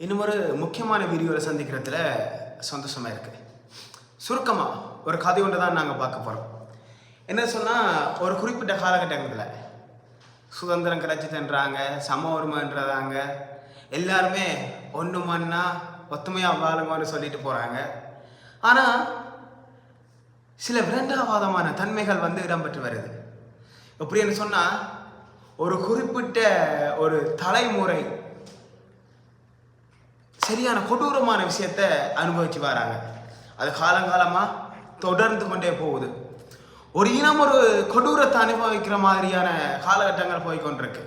இன்னும் ஒரு முக்கியமான வீடியோவில் சந்திக்கிறதுல சந்தோஷமாக இருக்குது சுருக்கமாக ஒரு கதை ஒன்று தான் நாங்கள் பார்க்க போகிறோம் என்ன சொன்னால் ஒரு குறிப்பிட்ட காலகட்டங்களில் சுதந்திரம் கிடச்சிதுன்றாங்க சம உரிமைன்றதாங்க எல்லாருமே ஒன்று மண்ணா ஒத்துமையாக வாழுங்கன்னு சொல்லிட்டு போகிறாங்க ஆனால் சில விரண்டாவாதமான தன்மைகள் வந்து இடம்பெற்று வருது. எப்படின்னு சொன்னால் ஒரு குறிப்பிட்ட ஒரு தலைமுறை சரியான கொடூரமான விஷயத்த அனுபவிச்சு வராங்க. அது காலங்காலமாக தொடர்ந்து கொண்டே போகுது. ஒரு இனம் ஒரு கொடூரத்தை அனுபவிக்கிற மாதிரியான காலகட்டங்கள் போய்கொண்டிருக்கு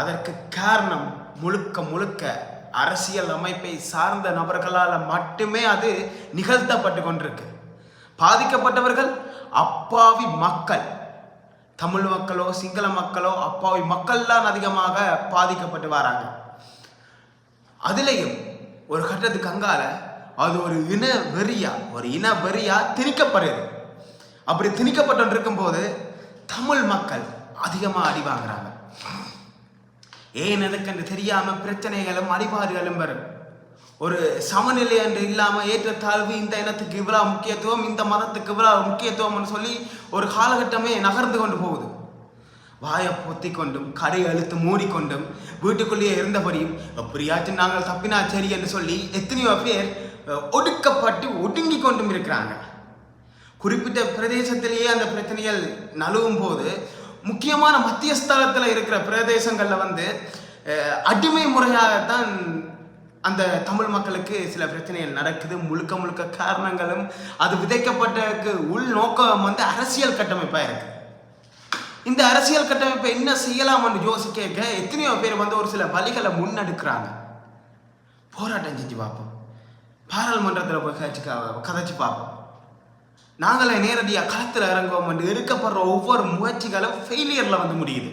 அதற்கு காரணம் முழுக்க முழுக்க அரசியல் அமைப்பை சார்ந்த நபர்களால் மட்டுமே அது நிகழ்த்தப்பட்டு கொண்டிருக்கு. பாதிக்கப்பட்டவர்கள் அப்பாவி மக்கள். தமிழ் மக்களோ சிங்கள மக்களோ அப்பாவி மக்கள் தான் அதிகமாக பாதிக்கப்பட்டு வராங்க. அதுலேயும் ஒரு கட்டத்துக்கு அங்கால அது ஒரு இன வெறியா ஒரு இன வெறியா திணிக்கப்படுது அப்படி திணிக்கப்பட்டு இருக்கும்போது தமிழ் மக்கள் அதிகமாக அடி வாங்குறாங்க. ஏன் எதுக்கென்று தெரியாம பிரச்சனைகளும் அடிபாடுகளும் வரும். ஒரு சமநிலை என்று இல்லாமல் ஏற்றத்தாழ்வு இந்த இனத்துக்கு இவ்வளவு முக்கியத்துவம் இந்த மதத்துக்கு இவ்வளவு முக்கியத்துவம்னு சொல்லி ஒரு காலகட்டமே நகர்ந்து கொண்டு போகுது. வாயை பொத்தி கொண்டும் கடை அழுத்து மூடிக்கொண்டும் வீட்டுக்குள்ளேயே இருந்தபடியும் எப்படியாச்சும் நாங்கள் தப்பினா சரி என்று சொல்லி எத்தனையோ பேர் ஒடுக்கப்பட்டு ஒடுங்கி கொண்டும் இருக்கிறாங்க. குறிப்பிட்ட பிரதேசத்திலேயே அந்த பிரச்சனைகள் நழுவும் போது முக்கியமான மத்தியஸ்தலத்தில் இருக்கிற பிரதேசங்களில் வந்து அடிமை முறையாகத்தான் அந்த தமிழ் மக்களுக்கு சில பிரச்சனைகள் நடக்குது. முழுக்க முழுக்க காரணங்களும் அது விதைக்கப்பட்டதுக்கு உள் நோக்கம் வந்து அரசியல் கட்டமைப்பாக இருக்குது இந்த அரசியல் கட்டமைப்பை என்ன செய்யலாம்னு யோசிக்க எத்தனையோ பேர் வந்து ஒரு சில வழிகளை முன்னெடுக்கிறாங்க. போராட்டம் செஞ்சு பார்ப்போம். பாராளுமன்றத்தில் போய் கதைச்சு கதைச்சு பார்ப்போம். நாங்களே நேரடியாக களத்தில் இறங்குவோம் என்று எடுக்கப்படுற ஒவ்வொரு முயற்சிகளும் ஃபெயிலியரில் வந்து முடியுது.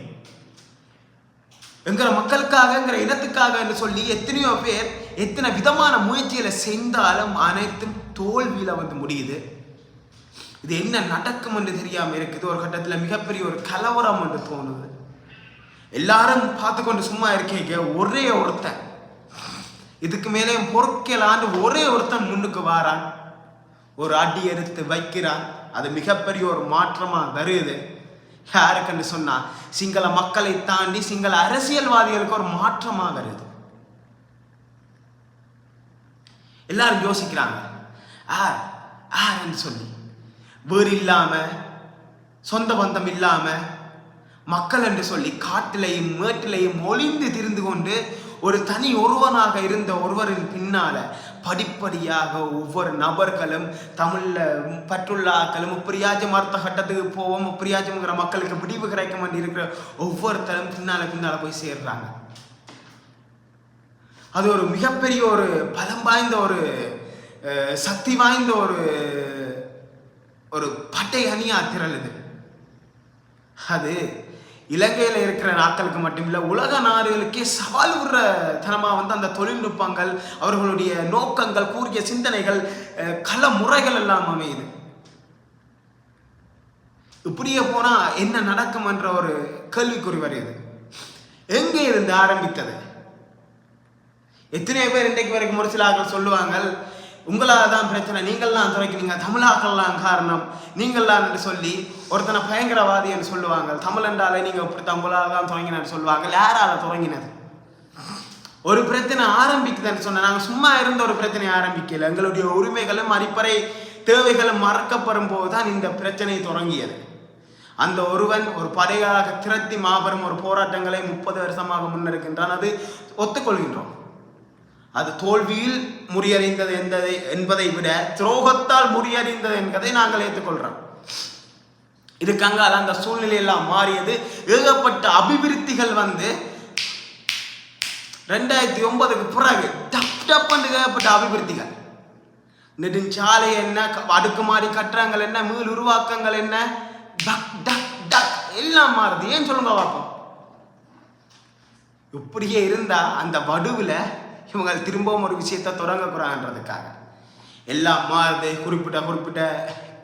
எங்கிற மக்களுக்காக எங்கிற இனத்துக்காக என்று சொல்லி எத்தனையோ பேர் எத்தனை விதமான முயற்சிகளை செஞ்சாலும் அனைத்தும் தோல்வியில் வந்து முடியுது. இது என்ன நடக்கும் என்று தெரியாமல் இருக்குது. ஒரு கட்டத்தில் மிகப்பெரிய ஒரு கலவரம் என்று தோணுது. எல்லாரும் பார்த்து கொண்டு சும்மா இருக்கீங்க. ஒரே ஒருத்தன். இதுக்கு மேலே பொறுக்கலான்னு ஒரே ஒருத்தன் முன்னுக்கு வாரான். ஒரு அடி எடுத்து வைக்கிறான். அது மிகப்பெரிய ஒரு மாற்றமாக வருது. யாருக்குன்னு சொன்னா சிங்கள மக்களை தாண்டி சிங்கள அரசியல்வாதிகளுக்கு ஒரு மாற்றமாக வருது. எல்லாரும் யோசிக்கிறாங்க. ஆர் ஆர்ன்னு சொல்லி. வேறு இல்லாம சொந்த பந்தம் இல்லாம மக்கள் என்று சொல்லி காட்டிலையும் மேட்டிலையும் ஒளிந்து திரிந்து கொண்டு ஒரு தனி ஒருவனாக இருந்த ஒருவரின் பின்னால படிப்படியாக ஒவ்வொரு நபர்களும் தமிழ்ல பற்றுள்ள ஆக்களும் இப்படியாச்சும் அடுத்த கட்டத்துக்கு போவோம் இப்படியாச்சும்ங்கிற மக்களுக்கு விடிவு கிடைக்க மாட்டி இருக்கிற ஒவ்வொருத்தரும் பின்னால பின்னால போய் சேர்றாங்க. அது ஒரு மிகப்பெரிய ஒரு பலம் வாய்ந்த ஒரு சக்தி வாய்ந்த ஒரு ஒரு பட்டை அணியாக திரளுது அது இலங்கையில் இருக்கிற நாட்களுக்கு மட்டுமில்லை உலக நாடுகளுக்கே சவால் விடுற தனமா வந்து அந்த தொழில்நுட்பங்கள் அவர்களுடைய நோக்கங்கள் கூறிய சிந்தனைகள் அஹ், முறைகள் எல்லாம் அமையுது. இப்படியே போனா என்ன நடக்கும் என்ற ஒரு கேள்விக்குறி வருது. எங்கே இருந்து ஆரம்பித்தது? எத்தனையோ பேர் இன்றைக்கு வரைக்கும் ஒரு சில சொல்லுவாங்க உங்களால் தான் பிரச்சனை நீங்கள்லாம் துறைக்கிறீங்க தமிழாக்கள்லாம் காரணம். நீங்கள்லாம் என்று சொல்லி ஒருத்தனை பயங்கரவாதி என்று சொல்லுவாங்க. தமிழண்டாலே நீங்கள் இப்படித்தான் உங்களால் தான் தொடங்கினு சொல்லுவாங்க யாரால் தொடங்கினது ஒரு பிரச்சனை ஆரம்பிக்குதுன்னு சொன்ன நாங்கள் சும்மா இருந்த ஒரு பிரச்சனை ஆரம்பிக்கல. எங்களுடைய உரிமைகளும் அடிப்படை தேவைகளும் மறக்கப்படும் போது தான் இந்த பிரச்சனை தொடங்கியது அந்த ஒருவன் ஒரு படையாக திரட்டி மாபெரும் ஒரு போராட்டங்களை முப்பது வருஷமாக முன்னெடுக்கின்றான். அது ஒத்துக்கொள்கின்றோம். அது தோல்வியில் முறியறிந்தது என்பதை என்பதை விட துரோகத்தால் முறியறிந்தது என்பதை நாங்கள் ஏற்றுக்கொள்கிறோம் இதுக்கு அது அந்த சூழ்நிலை எல்லாம் மாறியது. ஏகப்பட்ட அபிவிருத்திகள் வந்து ரெண்டாயிரத்தி ஒன்பதுக்கு பிறகு டப் டப்புன்னு ஏகப்பட்ட அபிவிருத்திகள். நெடுஞ்சாலை என்ன அடுக்குமாறி அடுக்குமாடி கட்டுறங்கள் என்ன மீள் உருவாக்கங்கள் என்ன டக் டக் டக் எல்லாம் மாறுது. ஏன் சொல்லுங்க பார்ப்போம். இப்படியே இருந்தா அந்த வடுவுல இவங்க திரும்பவும் ஒரு விஷயத்தை தொடங்கக்கூடாதுன்றதுக்காக எல்லாம் மாறுது குறிப்பிட்ட குறிப்பிட்ட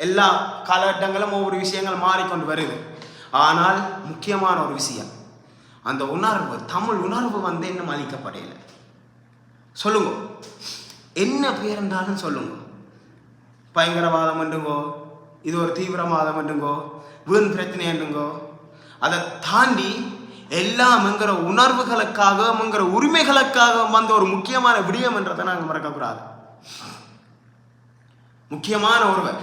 எல்லா காலகட்டங்களும் ஒவ்வொரு விஷயங்கள் மாறிக்கொண்டு வருது. ஆனால் முக்கியமான ஒரு விஷயம் அந்த உணர்வு தமிழ் உணர்வு வந்து இன்னும் அளிக்கப்படையில சொல்லுங்க. என்ன பேர் இருந்தாலும் சொல்லுங்க. பயங்கரவாதம் என்றுங்கோ இது ஒரு தீவிரவாதம் என்றுங்கோ வீண் பிரச்சனை என்றுங்கோ அதை தாண்டி எல்லாம்ங்கிற உணர்வுகளுக்காகங்கிற உரிமைகளுக்காக வந்த ஒரு முக்கியமான விடயம் என்றதை நாங்கள் மறக்கக்கூடாது. முக்கியமான ஒருவர்.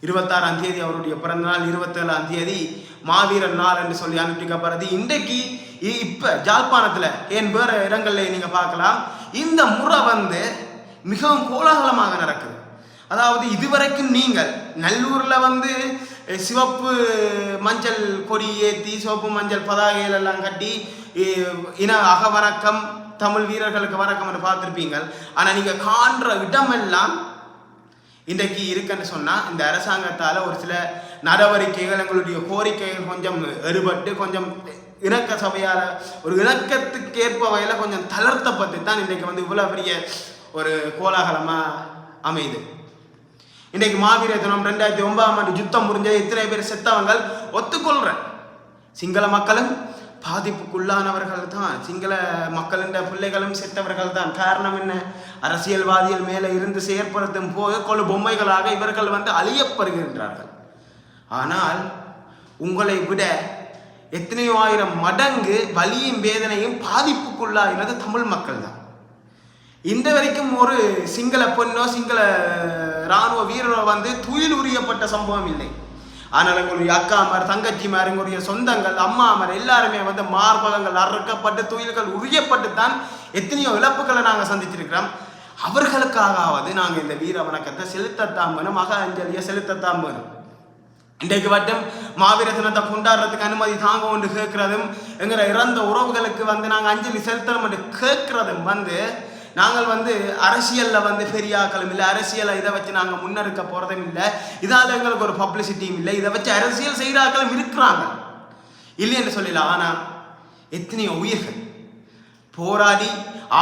இருபத்தாறாம் தேதி அவருடைய பிறந்த நாள் இருபத்தேழாம் தேதி மாவீரன் நாள் என்று சொல்லி அனுப்பிக்கப்படுறது. இன்றைக்கு இப்போ ஜாழ்ப்பாணத்தில் ஏன் வேறு இடங்கள்ல நீங்கள் பார்க்கலாம். இந்த முறை வந்து மிகவும் கோலாகலமாக நடக்குது. அதாவது இதுவரைக்கும் நீங்கள் நல்லூரில் வந்து சிவப்பு மஞ்சள் கொடி ஏற்றி சிவப்பு மஞ்சள் பதாகைகள் எல்லாம் கட்டி இன அகவணக்கம் தமிழ் வீரர்களுக்கு வணக்கம் என்று பார்த்துருப்பீங்க ஆனால் நீங்கள் காண்ற இடமெல்லாம் இன்றைக்கு இருக்குன்னு சொன்னால் இந்த அரசாங்கத்தால் ஒரு சில நடவடிக்கைகள் எங்களுடைய கோரிக்கைகள் கொஞ்சம் எறுபட்டு கொஞ்சம் இணக்க சபையால் ஒரு இணக்கத்துக்கு ஏற்ப வகையில் கொஞ்சம் தளர்த்தப்பட்டு தான் இன்றைக்கு வந்து இவ்வளோ பெரிய ஒரு கோலாகலமாக அமையுது. இன்றைக்கு மாவீர தினம் ரெண்டாயிரத்தி ஒன்பதாம் ஆண்டு யுத்தம் முடிஞ்ச இத்தனை பேர் செத்தவங்கள்? ஒத்துக்கொள்கிறேன் சிங்கள மக்களும் பாதிப்புக்குள்ளானவர்கள் தான். சிங்கள மக்களின் பிள்ளைகளும் செத்தவர்கள் தான். காரணம் என்ன? அரசியல்வாதிகள் மேலே இருந்து செயற்படுத்தும் போது கொழு பொம்மைகளாக இவர்கள் வந்து அழியப்படுகின்றார்கள். ஆனால் உங்களை விட எத்தனையோ ஆயிரம் மடங்கு வலியும் வேதனையும் பாதிப்புக்குள்ளாயினது தமிழ் மக்கள் தான். இந்த வரைக்கும் ஒரு சிங்கள பொண்ணோ சிங்கள ராணுவ வீரர் வந்து துயில் உரியப்பட்ட சம்பவம் இல்லை. ஆனால் எங்களுடைய அக்காமார் தங்கச்சிமார் எங்களுடைய சொந்தங்கள் அம்மாமார் எல்லாருமே வந்து மார்பகங்கள் அறுக்கப்பட்டு துயில்கள் உரியப்பட்டு தான் எத்தனையோ இழப்புகளை நாங்கள் சந்திச்சிருக்கிறோம் அவர்களுக்காகவாவது நாங்கள் இந்த வீர வணக்கத்தை செலுத்தத்தான் வேணும். மக அஞ்சலியை செலுத்தத்தான் வேணும். இன்றைக்கு மட்டும் மாவீர தினத்தை கொண்டாடுறதுக்கு அனுமதி தாங்க ஒன்று கேட்கிறதும் எங்கிற இறந்த உறவுகளுக்கு வந்து நாங்கள் அஞ்சலி செலுத்தணும் என்று கேட்கிறதும் வந்து நாங்கள் வந்து அரசியலில் வந்து பெரிய ஆக்களும் இல்லை அரசியலை இதை வச்சு நாங்கள் முன்னெடுக்க போறதும் இல்லை. இதால் எங்களுக்கு ஒரு பப்ளிசிட்டியும் இல்லை. இதை வச்சு அரசியல் செய்கிற ஆக்களும் இருக்கிறாங்க. இல்லைன்னு சொல்லிடலாம் ஆனால் எத்தனையோ உயிர்கள் போராடி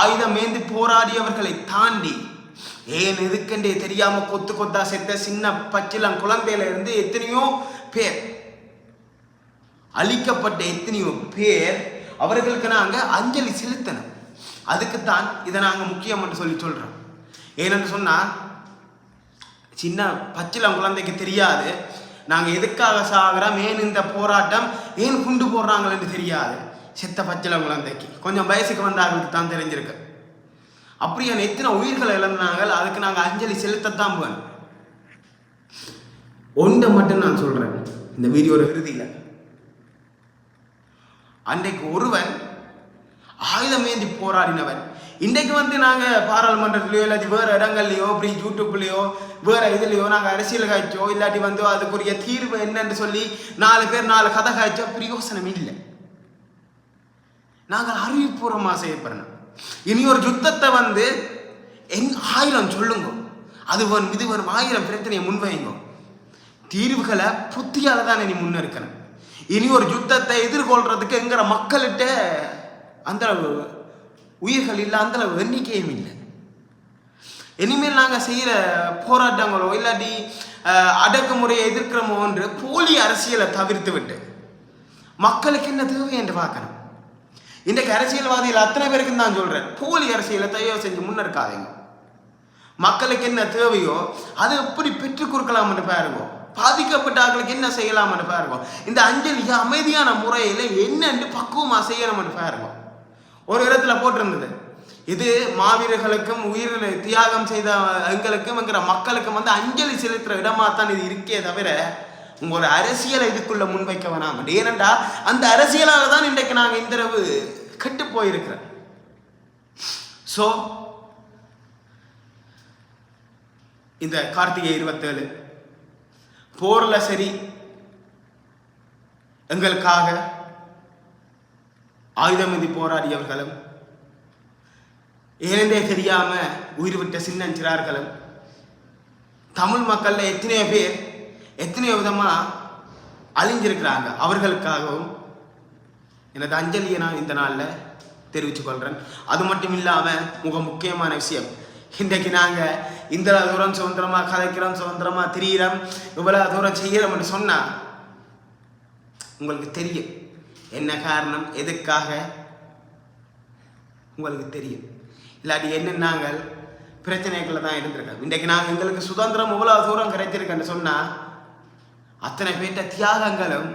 ஆயுதம் ஏந்தி போராடியவர்களை தாண்டி ஏன் எதுக்கண்டே தெரியாம கொத்து கொத்தா செத்த சின்ன பச்சிலம் குழந்தையில இருந்து எத்தனையோ பேர் அழிக்கப்பட்ட எத்தனையோ பேர் அவர்களுக்கு நாங்க அஞ்சலி செலுத்தணும். அதுக்குத்தான் இதை நாங்கள் முக்கியம் என்று சொல்லி சொல்கிறோம் ஏனென்று சொன்னால் சின்ன பச்சிலம் குழந்தைக்கு தெரியாது. நாங்கள் எதுக்காக சாகிறோம்? ஏன் இந்த போராட்டம்? ஏன் குண்டு போடுறாங்கன்னு தெரியாது. செத்த பச்சிலம் குழந்தைக்கு. கொஞ்சம் வயசுக்கு வந்தார்களுக்கு தான் தெரிஞ்சிருக்கு. அப்படியான எத்தனை உயிர்களை இழந்தாங்க அதுக்கு நாங்கள் அஞ்சலி செலுத்தத்தான் போவேன் ஒன்றை மட்டும் நான் சொல்கிறேன் இந்த வீடியோட இறுதியில். அன்றைக்கு ஒருவன் ஆயுதமேந்தி போராடினவன் இன்றைக்கு வந்து நாங்கள் பாராளுமன்றத்திலயோ இல்லாட்டி வேறு இடங்கள்லையோ இப்படி யூடியூப்லேயோ வேறு இதுலேயோ நாங்கள் அரசியல் காய்ச்சோ இல்லாட்டி வந்து அதுக்குரிய தீர்வு என்னன்னு சொல்லி நாலு பேர் நாலு கதை காய்ச்சோ பிரயோசனம் இல்லை. நாங்கள் அறிவுபூர்வமாக செய்யப்படணும் இனி ஒரு யுத்தத்தை வந்து என் ஆயிரம் சொல்லுங்க. அது வரும் இது வரும் ஆயிரம் பிரச்சனையை முன்வைங்க. தீர்வுகளை புத்தியால் தான் இனி முன்னெடுக்கணும். இனி ஒரு யுத்தத்தை எதிர்கொள்றதுக்கு எங்கிற மக்கள்கிட்ட அந்த உயிர்கள் இல்லை அந்த எண்ணிக்கையும் இல்லை. இனிமேல் நாங்கள் செய்கிற போராட்டங்களோ இல்லாட்டி அடக்குமுறையை எதிர்க்கிறோமோ என்று போலி அரசியலை தவிர்த்து விட்டு மக்களுக்கு என்ன தேவை என்று பார்க்கணும். இன்றைக்கு அரசியல்வாதிகள் அத்தனை பேருக்கும் தான் சொல்கிறேன் போலி அரசியலை தயவு செஞ்சு முன்னெடுக்காதீங்க மக்களுக்கு என்ன தேவையோ அதை எப்படி பெற்றுக் கொடுக்கலாம்னு பாருங்க. பாதிக்கப்பட்டவர்களுக்கு என்ன செய்யலாம்னு பாருங்க. இந்த அஞ்சலி அமைதியான முறையில் என்னென்று பக்குவமாக செய்யணும்னு பாருங்க. ஒரு இடத்துல போட்டிருந்தது. இது மாவீரர்களுக்கும் உயிர்களை தியாகம் செய்த எங்களுக்கும் என்கிற மக்களுக்கும் வந்து அஞ்சலி செலுத்துற இடமா தான் இது இருக்கே தவிர உங்களோட ஒரு அரசியலை இதுக்குள்ள முன்வைக்க வேணாம். ஏனென்றா அந்த அரசியலால தான் இன்றைக்கு நாங்கள் இந்த இரவு கெட்டு போயிருக்கிறோம். ஸோ இந்த கார்த்திகை இருபத்தேழு போர்ல சரி எங்களுக்காக ஆயுதமதி போராடியவர்களும் ஏந்தே தெரியாம உயிர் விட்ட சின்னஞ்சிறார்களும் தமிழ் மக்கள்ல எத்தனையோ பேர் எத்தனையோ விதமா அழிஞ்சிருக்கிறாங்க. அவர்களுக்காகவும் எனது அஞ்சலியை நான் இந்த நாளில் தெரிவித்து கொள்கிறேன் அது மட்டும் இல்லாமல் மிக முக்கியமான விஷயம். இன்றைக்கு நாங்கள் இந்த தூரம் சுதந்திரமாக கதைக்கிறோம் சுதந்திரமா திரியிறோம் இவ்வளவு தூரம் செய்யறோம்னு சொன்னால் உங்களுக்கு தெரியும். என்ன காரணம்? எதுக்காக? உங்களுக்கு தெரியும். இல்லாட்டி என்ன நாங்கள் பிரச்சனைகளில் தான் இருந்திருக்கோம். இன்றைக்கு நாங்கள் எங்களுக்கு சுதந்திரம் இவ்வளோ தூரம் கிடைச்சிருக்கேன்னு சொன்னால் அத்தனை பேர்ட்ட தியாகங்களும்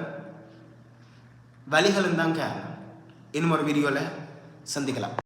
வழிகளும் தான் காரணம். இன்னும் ஒரு வீடியோவில் சந்திக்கலாம்.